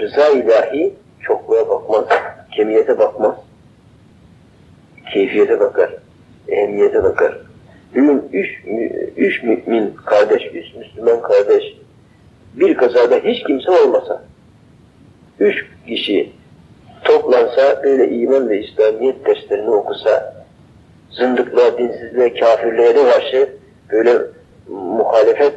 rıza ilahi çokluğa bakmaz, kemiyete bakmaz, keyfiyete bakar, ehemmiyete bakar. Bugün üç, üç mümin kardeş, üç Müslüman kardeş bir kazada hiç kimse olmasa, üç kişi toplansa, böyle iman ve İslamiyet derslerini okusa, zındıklığa, dinsizliğe, kafirliğe de karşı böyle muhalefet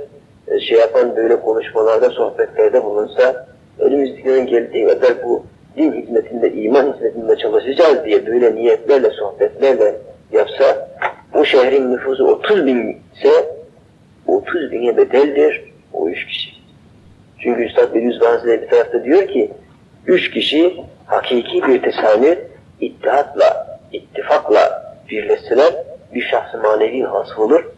e, şey yapan böyle konuşmalarda, sohbetlerde bulunsa, elimizden geldiği kadar bu din hizmetinde, iman hizmetinde çalışacağız diye böyle niyetlerle, sohbetlerle yapsa, bu şehrin nüfusu 30 bin ise 30 bine bedeldir o üç kişi. Çünkü Üstad Bediüzzaman Hazretleri bir tarafta diyor ki, üç kişi hakiki bir tesanüt, ittihatla, ittifakla birleşseler bir şahs-ı manevi hasıl olur.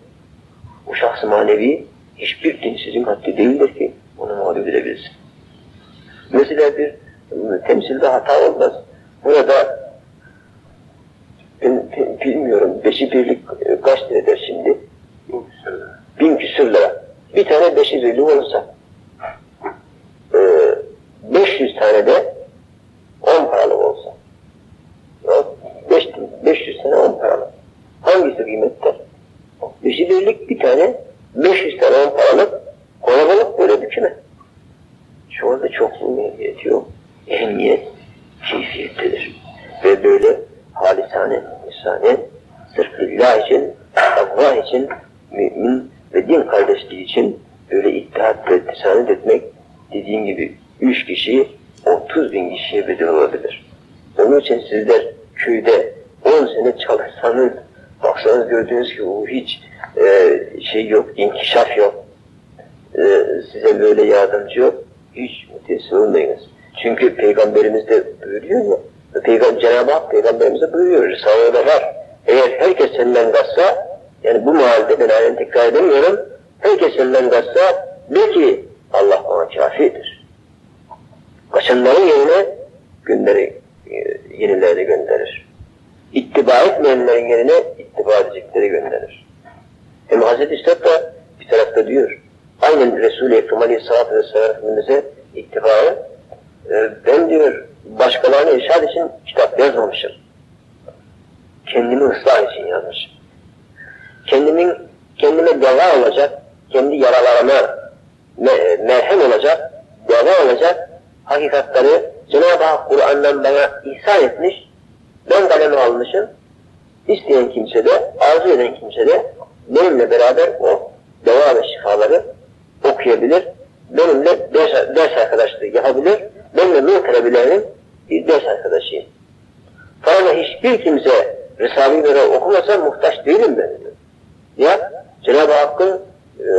Bu şahs-ı manevi hiçbir dinsizin haddi değildir ki onu mağlup edebilsin. Mesela bir temsilde hata olmaz. Burada ben bilmiyorum beşi birlik e, kaç liradır şimdi? Bin küsür lira. Bir tane beşi birlik olursa e, 500 tane de 10 paralık olsa 5, 500 tane 10 paralık. Hangisi kıymetli? Beşi birlik bir tane 500 tane 10 paralık kalabalık böyle büküme. Şu anda çokluğun ehemmiyeti yok. Ehemmiyet keyfiyettedir. Ve böyle halisane, insane, sırf lillah için, Allah için, mümin ve din kardeşliği için böyle ittihat ve tesanet etmek dediğim gibi üç kişi 30 bin kişiye bedel olabilir. Onun için sizler köyde 10 sene çalışsanız, baksanız gördüğünüz ki o hiç e, şey yok, inkişaf yok, e, size böyle yardımcı yok, hiç mütesir olmayınız. Çünkü Peygamberimiz de buyuruyor ya, Peygamber, Cenab-ı Hak Peygamberimize buyuruyor, Risale'de var. Eğer herkes senden kaçsa, yani bu mahallede ben aynen tekrar edemiyorum, herkes senden kaçsa, de ki Allah ona kafidir. Kaçanların yerine gönderi, e, yenilerini gönderir. İttiba etmeyenlerin yerine ittiba edecekleri gönderir. Hem Hazreti Üstad da bir tarafta diyor, aynen Resul-i Ekrem Aleyhisselatü Vesselam Efendimiz'e ittibayı, e, ben diyor başkalarına irşad için kitap yazmamışım. Kendimi ıslah için yazmışım. Kendimin, kendime deva olacak, kendi yaralarıma me merhem olacak, deva olacak hakikatleri Cenab-ı Hak Kur'an'dan bana ihsan etmiş, ben kaleme almışım, isteyen kimse de, arzu eden kimse de benimle beraber o deva ve şifaları okuyabilir, benimle ders, ders arkadaşlığı yapabilir, benimle nur talebelerinin bir ders arkadaşıyım. Fakat hiçbir kimse Risale-i Nur'u okumasa muhtaç değilim ben. Ya Cenab-ı Hakk'ın e,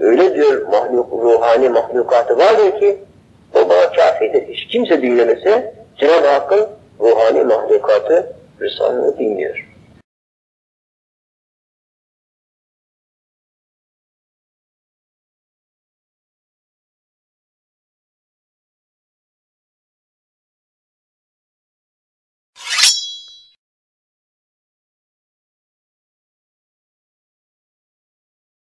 öyle diyor mahluk, ruhani mahlukatı vardır ki o bana kafidir. Hiç kimse dinlemese Cenab-ı Hakk'ın ruhani mahlukatı Risale-i dinliyor.